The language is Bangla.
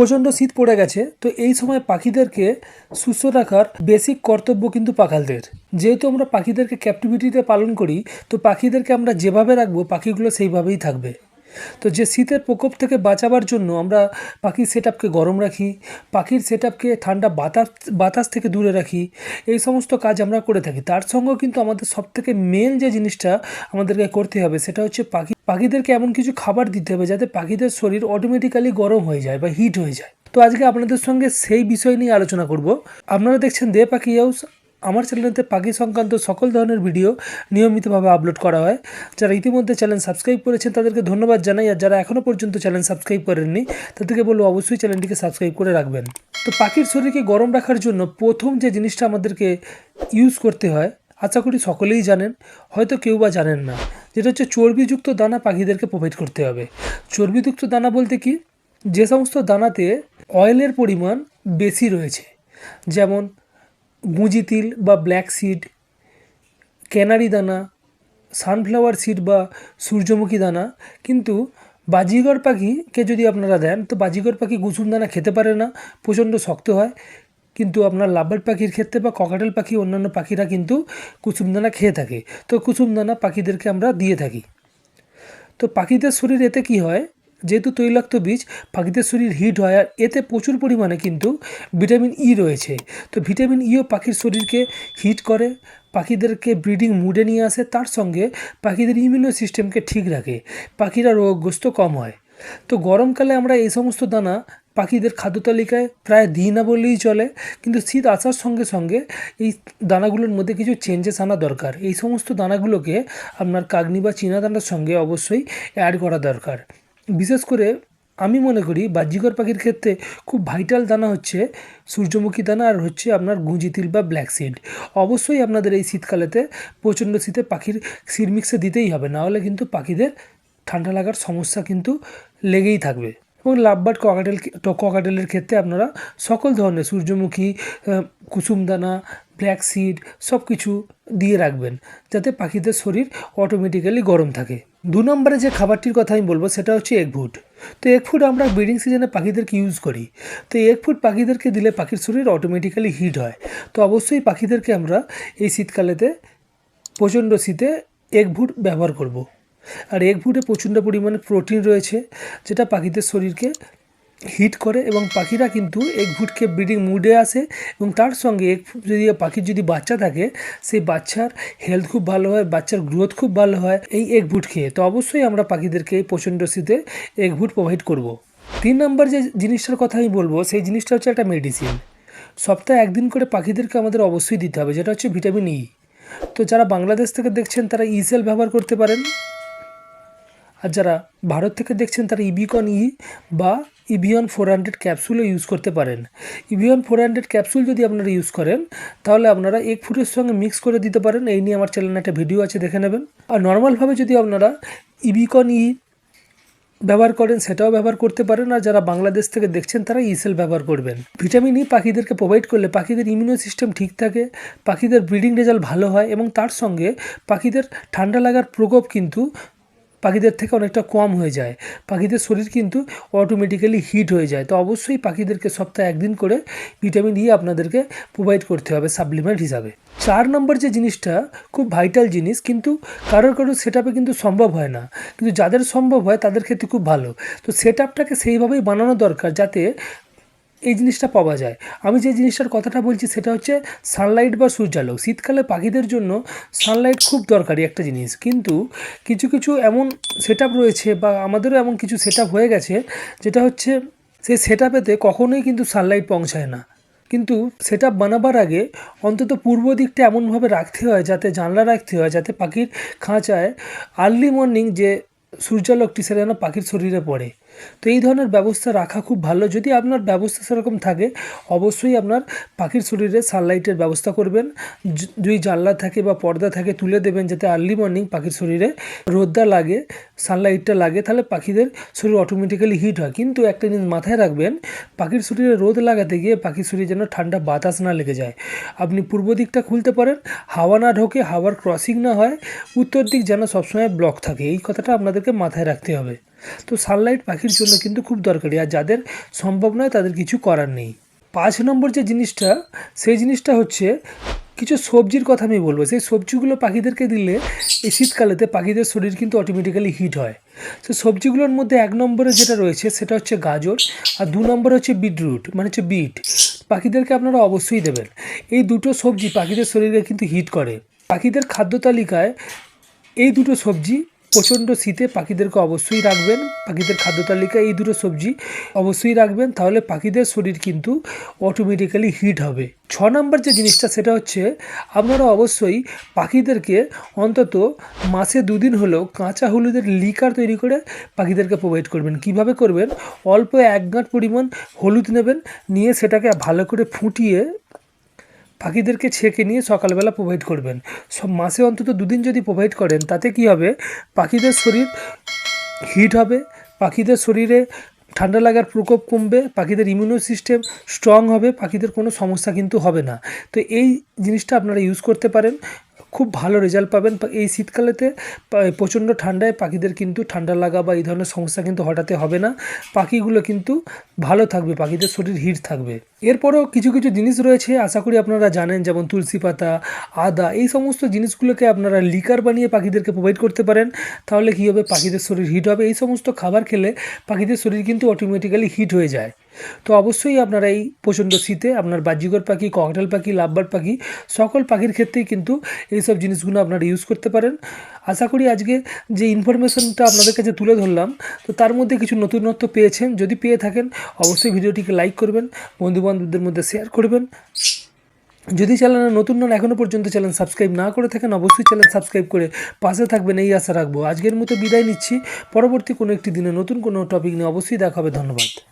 প্রচণ্ড শীত পড়ে গেছে, তো এই সময় পাখিদেরকে সুস্থ রাখার বেসিক কর্তব্য কিন্তু পাখালদের। যেহেতু আমরা পাখিদেরকে ক্যাপটিভিটিতে পালন করি, তো পাখিদেরকে আমরা যেভাবে রাখব, পাখিগুলো সেইভাবেই থাকবে। তো যে শীতের প্রকোপ থেকে বাঁচাবার জন্য আমরা পাখির সেট গরম রাখি, পাখির সেট আপকে ঠান্ডা বাতাস বাতাস থেকে দূরে রাখি, এই সমস্ত কাজ আমরা করে থাকি। তার সঙ্গেও কিন্তু আমাদের সবথেকে মেন যে জিনিসটা আমাদেরকে করতে হবে, সেটা হচ্ছে পাখি, পাখিদেরকে এমন কিছু খাবার দিতে হবে যাতে পাখিদের শরীর অটোমেটিক্যালি গরম হয়ে যায় বা হিট হয়ে যায়। তো আজকে আপনাদের সঙ্গে সেই বিষয় নিয়ে আলোচনা করব। আপনারা দেখছেন দে পাখি হাউস আমার চ্যানেলেতে পাখি সংক্রান্ত সকল ধরনের ভিডিও নিয়মিতভাবে আপলোড করা হয়। যারা ইতিমধ্যে চ্যানেল সাবস্ক্রাইব করেছেন, তাদেরকে ধন্যবাদ জানাই। আর যারা এখনও পর্যন্ত চ্যানেল সাবস্ক্রাইব করেননি, তাদেরকে বলব অবশ্যই চ্যানেলটিকে সাবস্ক্রাইব করে রাখবেন। তো পাখির শরীরকে গরম রাখার জন্য প্রথম যে জিনিসটা আমাদেরকে ইউজ করতে হয়, আশা করি সকলেই জানেন, হয়তো কেউ বা জানেন না, যেটা হচ্ছে চর্বিযুক্ত দানা পাখিদেরকে প্রোভাইড করতে হবে। চর্বিযুক্ত দানা বলতে কি? যে সমস্ত দানাতে অয়েলের পরিমাণ বেশি রয়েছে, যেমন গুঁজি তিল বা ব্ল্যাক সিড ক্যানারি দানা, সানফ্লাওয়ার সিড বা সূর্যমুখী দানা। কিন্তু বাজিগর পাখিকে যদি আপনারা দেন, তো বাজিগর পাখি কুসুম দানা খেতে পারে না, প্রচণ্ড শক্ত হয়। কিন্তু আপনার লাভবার্ড পাখির ক্ষেত্রে বা ককাটেল পাখি, অন্যান্য পাখিরা কিন্তু কুসুম দানা খেয়ে থাকে। তো কুসুম দানা পাখিদেরকে আমরা দিয়ে থাকি। তো পাখিদের শরীর এতে কি হয়? যেহেতু তৈলাক্ত বীজ পাখিদের শরীর হিট হয় আর এতে প্রচুর পরিমাণে কিন্তু ভিটামিন ই রয়েছে। তো ভিটামিন ইও পাখির শরীরকে হিট করে, পাখিদেরকে ব্রিডিং মুডে নিয়ে আসে, তার সঙ্গে পাখিদের ইমিউনো সিস্টেমকে ঠিক রাখে, পাখিরা রোগগ্রস্ত কম হয়। তো গরমকালে আমরা এই সমস্ত দানা পাখিদের খাদ্য তালিকায় প্রায় দিই না বললেই চলে, কিন্তু শীত আসার সঙ্গে সঙ্গে এই দানাগুলোর মধ্যে কিছু চেঞ্জেস আনা দরকার। এই সমস্ত দানাগুলোকে আপনার কাগনি বা চীনা দানার সঙ্গে অবশ্যই অ্যাড করা দরকার। বিশেষ করে আমি মনে করি বাহ্যিকর পাখির ক্ষেত্রে খুব ভাইটাল দানা হচ্ছে সূর্যমুখী দানা আর হচ্ছে আপনার গুঁজি তিল বা ব্ল্যাক সিড অবশ্যই আপনাদের এই শীতকালেতে প্রচণ্ড শীতে পাখির সিরমিক্সে দিতেই হবে নাহলে কিন্তু পাখিদের ঠান্ডা লাগার সমস্যা কিন্তু লেগেই থাকবে। এবং লাভবার্ড ককাটেল ককাটেলের ক্ষেত্রে আপনারা সকল ধরনের সূর্যমুখী কুসুমদানা ব্ল্যাক সিড সব কিছু দিয়ে রাখবেন, যাতে পাখিদের শরীর অটোমেটিক্যালি গরম থাকে। দু নম্বরে যে খাবারটির কথা আমি বলব, সেটা হচ্ছে এগ ফুড তো এগ ফুড আমরা ব্রিডিং সিজনে পাখিদেরকে ইউজ করি। তো এগ ফুড পাখিদেরকে দিলে পাখির শরীর অটোমেটিক্যালি হিট হয়। তো অবশ্যই পাখিদেরকে আমরা এই শীতকালেতে প্রচণ্ড শীতে এগ ফুড ব্যবহার করব। আর এগ ফুডে প্রচণ্ড পরিমাণে প্রোটিন রয়েছে, যেটা পাখিদের শরীরকে হিট করে এবং পাখিরা কিন্তু এগ ফুডকে ব্রিডিং মুডে আসে এবং তার সঙ্গে এগ যদি, পাখির যদি বাচ্চা থাকে, সেই বাচ্চার হেলথ খুব ভালো হয়, বাচ্চার গ্রোথ খুব ভালো হয় এই এগ ফুড খেয়ে। তো অবশ্যই আমরা পাখিদেরকে এই প্রচণ্ড শীতে এগ ফুড প্রোভাইড করব। তিন নম্বর যে জিনিসটার কথা আমি বলব, সেই জিনিসটা হচ্ছে একটা মেডিসিন সপ্তাহে একদিন করে পাখিদেরকে আমাদের অবশ্যই দিতে হবে, যেটা হচ্ছে ভিটামিন ই তো যারা বাংলাদেশ থেকে দেখছেন, তারা ইসেল ব্যবহার করতে পারেন। আর যারা ভারত থেকে দেখছেন তারা ইবিকন ই বা ইভিয়ন ফোর হান্ড্রেড ক্যাপসুলও ইউজ করতে পারেন। ইভিয়ন ফোর হান্ড্রেড ক্যাপসুল যদি আপনারা ইউজ করেন, তাহলে আপনারা এক ফুটের সঙ্গে মিক্স করে দিতে পারেন। এই নিয়ে আমার চ্যানেলে একটা ভিডিও আছে, দেখে নেবেন। আর নর্মালভাবে যদি আপনারা ইবিকন ই ব্যবহার করেন, সেটাও ব্যবহার করতে পারেন। আর যারা বাংলাদেশ থেকে দেখছেন, তারা ইসেল ব্যবহার করবেন। ভিটামিন ই পাখিদেরকে প্রোভাইড করলে পাখিদের ইমিউনো সিস্টেম ঠিক থাকে, পাখিদের ব্রিডিং রেজাল্ট ভালো হয় এবং তার সঙ্গে পাখিদের ঠান্ডা লাগার প্রকোপ কিন্তু পাখিদের থেকে অনেকটা কম হয়ে যায়। পাখিদের শরীর কিন্তু অটোমেটিক্যালি হিট হয়ে যায়। তো অবশ্যই পাখিদেরকে সপ্তাহে একদিন করে ভিটামিন ই আপনাদেরকে প্রোভাইড করতে হবে সাপ্লিমেন্ট হিসাবে। চার নম্বর যে জিনিসটা, খুব ভাইটাল জিনিস, কিন্তু কারোর কারোর সেট কিন্তু সম্ভব হয় না। কিন্তু যাদের সম্ভব হয়, তাদের ক্ষেত্রে খুব ভালো। তো সেট আপটাকে সেইভাবেই বানানো দরকার যাতে এই জিনিসটা পাওয়া যায়। আমি যে জিনিসটার কথাটা বলছি সেটা হচ্ছে সানলাইট বা সূর্যালোক। শীতকালে পাখিদের জন্য সানলাইট খুব দরকারি একটা জিনিস। কিন্তু কিছু কিছু এমন সেট রয়েছে বা আমাদেরও এমন কিছু সেট হয়ে গেছে যেটা হচ্ছে সেই সেট আপেতে কখনোই কিন্তু সানলাইট পৌঁছায় না। কিন্তু সেটা বানাবার আগে অন্তত পূর্ব দিকটা এমনভাবে রাখতে হয় যাতে জানলা রাখতে হয়, যাতে পাখির খাঁচায় আর্লি মর্নিং যে সূর্যালোকটি সেটা যেন পাখির শরীরে পড়ে। তো এই ধরনের ব্যবস্থা রাখা খুব ভালো। যদি আপনার ব্যবস্থা সেরকম থাকে, অবশ্যই আপনার পাখির শরীরে সানলাইটের ব্যবস্থা করবেন। যদি জানলা থাকে বা পর্দা থাকে, তুলে দেবেন যাতে আর্লি মর্নিং পাখির শরীরে রোদটা লাগে সানলাইটটা লাগে, তাহলে পাখিদের শরীর অটোমেটিক্যালি হিট হয়। কিন্তু একটা জিনিস মাথায় রাখবেন, পাখির শরীরে রোদ লাগাতে গিয়ে পাখির শরীরে যেন ঠান্ডা বাতাস না লেগে যায়। আপনি পূর্ব দিকটা খুলতে পারেন, হাওয়া না ঢোকে, হাওয়ার ক্রসিং না হয়, উত্তর দিক যেন সবসময় ব্লক থাকে। এই কথাটা আপনাদেরকে মাথায় রাখতে হবে। তো সানলাইট পাখির জন্য কিন্তু খুব দরকারি। আর যাদের সম্ভব নয়, তাদের কিছু করার নেই। পাঁচ নম্বর যে জিনিসটা, সেই জিনিসটা হচ্ছে, কিছু সবজির কথা আমি বলব। সেই সবজিগুলো পাখিদেরকে দিলে এই শীতকালেতে পাখিদের শরীর কিন্তু অটোমেটিক্যালি হিট হয়। তো সবজিগুলোর মধ্যে এক নম্বরে যেটা রয়েছে, সেটা হচ্ছে গাজর, আর দু নম্বরে হচ্ছে বিটরুট মানে হচ্ছে বিট পাখিদেরকে আপনারা অবশ্যই দেবেন। এই দুটো সবজি পাখিদের শরীরে কিন্তু হিট করে। পাখিদের খাদ্য তালিকায় এই দুটো সবজি প্রচণ্ড শীতে পাখিদেরকে অবশ্যই রাখবেন। পাখিদের খাদ্য তালিকায় এই দুটো সবজি অবশ্যই রাখবেন। তাহলে পাখিদের শরীর কিন্তু অটোমেটিক্যালি হিট হবে। ছ নম্বর যে জিনিসটা, সেটা হচ্ছে আপনারা অবশ্যই পাখিদেরকে অন্তত মাসে দুদিন হলেও কাঁচা হলুদের লিকার তৈরি করে পাখিদেরকে প্রোভাইড করবেন। কীভাবে করবেন? অল্প এক গাঁট পরিমাণ হলুদ নেবেন, নিয়ে সেটাকে ভালো করে ফুটিয়ে পাখিদেরকে ছেঁকে নিয়ে সকালবেলা প্রোভাইড করবেন। সব মাসে অন্তত দুদিন যদি প্রোভাইড করেন, তাতে কি হবে? পাখিদের শরীর হিট হবে, পাখিদের শরীরে ঠান্ডা লাগার প্রকোপ কমবে, পাখিদের ইমিউনো সিস্টেম স্ট্রং হবে, পাখিদের কোনো সমস্যা কিন্তু হবে না। তো এই জিনিসটা আপনারা ইউজ করতে পারেন। খুব ভালো রেজাল্ট পাবেন। এই শীতকালেতে প্রচণ্ড ঠান্ডায় পাখিদের কিন্তু ঠান্ডা লাগা বা এই ধরনের সমস্যা কিন্তু হঠাতে হবে না। পাখিগুলো কিন্তু ভালো থাকবে, পাখিদের শরীর হিট থাকবে। এরপরেও কিছু কিছু জিনিস রয়েছে, আশা করি আপনারা জানেন, যেমন তুলসী পাতা, আদা, এই সমস্ত জিনিসগুলোকে আপনারা লিকার বানিয়ে পাখিদেরকে প্রোভাইড করতে পারেন। তাহলে কী হবে? পাখিদের শরীর হিট হবে। এই সমস্ত খাবার খেলে পাখিদের শরীর কিন্তু অটোমেটিক্যালি হিট হয়ে যায়। তো অবশ্যই আপনারা এই প্রচণ্ড শীতে আপনার বাহ্যিকর পাখি ককটেল পাখি লাভবার পাখি, সকল পাখির ক্ষেত্রেই কিন্তু এইসব জিনিসগুলো আপনারা ইউজ করতে পারেন। আশা করি আজকে যে ইনফরমেশনটা আপনাদের কাছে তুলে ধরলাম, তো তার মধ্যে কিছু নতুনত্ব পেয়েছেন। যদি পেয়ে থাকেন, অবশ্যই ভিডিওটিকে লাইক করবেন, বন্ধুবান্ধবদের মধ্যে শেয়ার করবেন। যদি চ্যানেলে নতুন নন এখনও পর্যন্ত চ্যানেল সাবস্ক্রাইব না করে থাকেন, অবশ্যই চ্যানেল সাবস্ক্রাইব করে পাশে থাকবেন, এই আশা রাখব। আজকের মতো বিদায় নিচ্ছি। পরবর্তী কোনো একটি দিনে নতুন কোনো টপিক নিয়ে অবশ্যই দেখা হবে। ধন্যবাদ।